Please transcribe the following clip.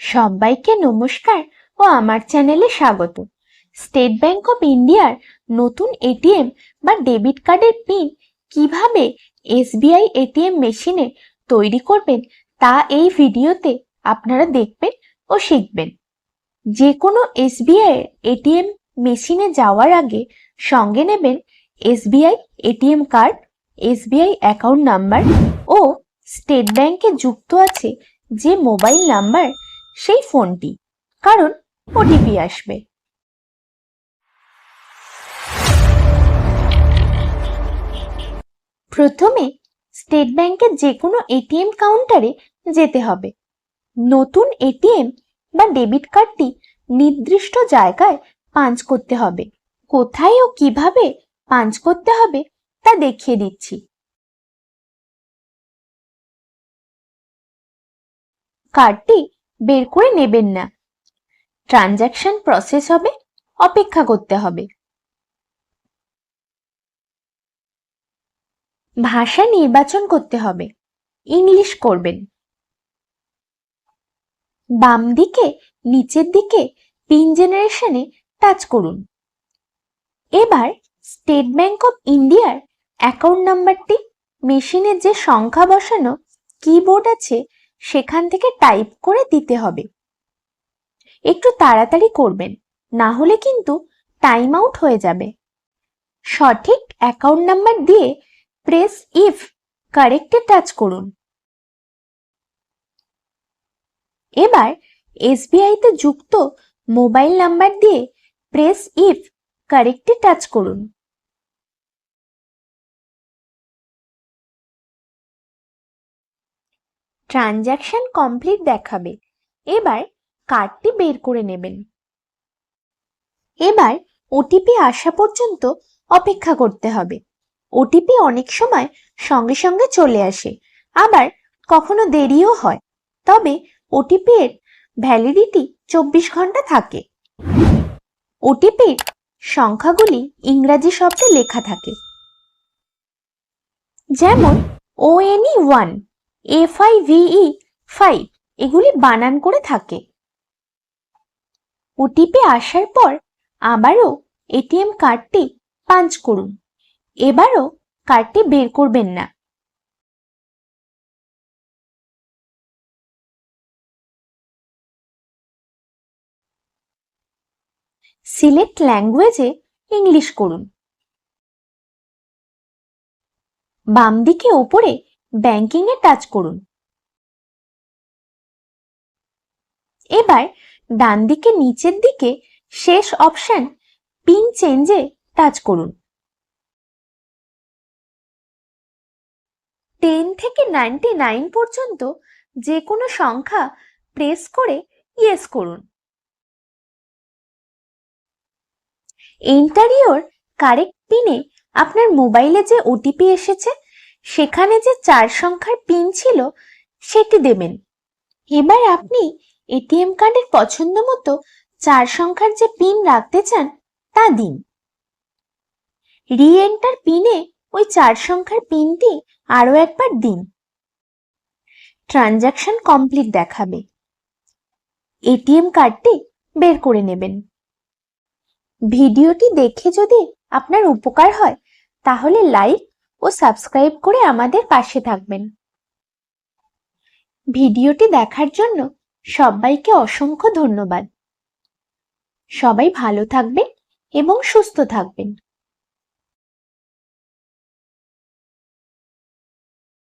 সবাইকে নমস্কার ও আমার চ্যানেলে স্বাগত। স্টেট ব্যাংক অফ ইন্ডিয়ার নতুন এটিএম বা ডেবিট কার্ডের পিন কীভাবে এসবিআই এটিএম মেশিনে তৈরি করবেন তা এই ভিডিওতে আপনারা দেখবেন ও শিখবেন। যে কোনো এসবিআই এটিএম মেশিনে যাওয়ার আগে সঙ্গে নেবেন SBI ATM card, SBI account number ও স্টেট ব্যাংকে যুক্ত আছে যে মোবাইল নাম্বার সেই ফোনটি, কারণ ওটিপি আসবে। প্রথমে স্টেট ব্যাংকের যে কোনো এটিএম কাউন্টারে যেতে হবে। নতুন এটিএম বা ডেবিট কার্ডটি নির্দিষ্ট জায়গায় পাঞ্চ করতে হবে। কোথায় ও কীভাবে পাঞ্চ করতে হবে তা দেখিয়ে দিচ্ছি। কার্ডটি বের করে নেবেন না। ট্রানজ্যাকশন প্রসেস হবে, অপেক্ষা করতে হবে। ভাষা নির্বাচন করতে হবে, ইংলিশ করবেন। বাম দিকে, নিচের দিকে পিন জেনারেশনে টাচ করুন। এবার স্টেট ব্যাংক অফ ইন্ডিয়ার অ্যাকাউন্ট নাম্বারটি মেশিনের যে সংখ্যা বসানো কিবোর্ড আছে সেখান থেকে টাইপ করে দিতে হবে। একটু তাড়াতাড়ি করবেন, না হলে কিন্তু টাইম আউট হয়ে যাবে। সঠিক অ্যাকাউন্ট নাম্বার দিয়ে প্রেস ইফ কারেক্টে টাচ করুন। এবার এসবিআই তে যুক্ত মোবাইল নাম্বার দিয়ে প্রেস ইফ কারেক্টে টাচ করুন। ট্রানজ্যাকশন কমপ্লিট দেখাবে। এবার কার্ডটি বের করে নেবেন। এবার ওটিপি আসা পর্যন্ত অপেক্ষা করতে হবে। ওটিপি অনেক সময় সঙ্গে সঙ্গে চলে আসে, আবার কখনো দেরিও হয়। তবে ওটিপি এর ভ্যালিডিটি চব্বিশ ঘণ্টা থাকে। ওটিপির সংখ্যাগুলি ইংরাজি শব্দে লেখা থাকে। যেমন O N E one F I V E five এগুলি বানান করে থাকে। ওটিপি আসার পর আবারও এটিএম কার্ডটি পাঞ্চ করুন। এবারও কার্ডটি বের করবেন না। সিলেক্ট ল্যাঙ্গুয়েজে ইংলিশ করুন। বাম দিকে ওপরে ব্যাংকিং এ টাচ করুন। এবার ডান দিকে নিচের দিকে শেষ অপশন পিন চেঞ্জে টাচ করুন। টেন থেকে নাইনটি নাইন পর্যন্ত যে কোনো সংখ্যা প্রেস করে ইয়েস করুন। ইন্টারিওর কারেক্ট পিনে আপনার মোবাইলে যে ওটিপি এসেছে সেখানে যে চার সংখ্যার পিন ছিল, সেটি দেবেন। এবার আপনি এটিএম কার্ডের পছন্দ মতো চার সংখ্যার যে পিন রাখতে চান, তা দিন। রি এন্টার পিনে ওই চার সংখ্যার পিনটি আরও একবার দিন। ট্রানজাকশন কমপ্লিট দেখাবে। এটিএম কার্ডটি বের করে নেবেন। ভিডিওটি দেখে যদি আপনার উপকার হয়, তাহলে লাইক ও সাবস্ক্রাইব করে আমাদের পাশে থাকবেন। ভিডিওটি দেখার জন্য সবাইকে অসংখ্য ধন্যবাদ। সবাই ভালো থাকবেন এবং সুস্থ থাকবেন।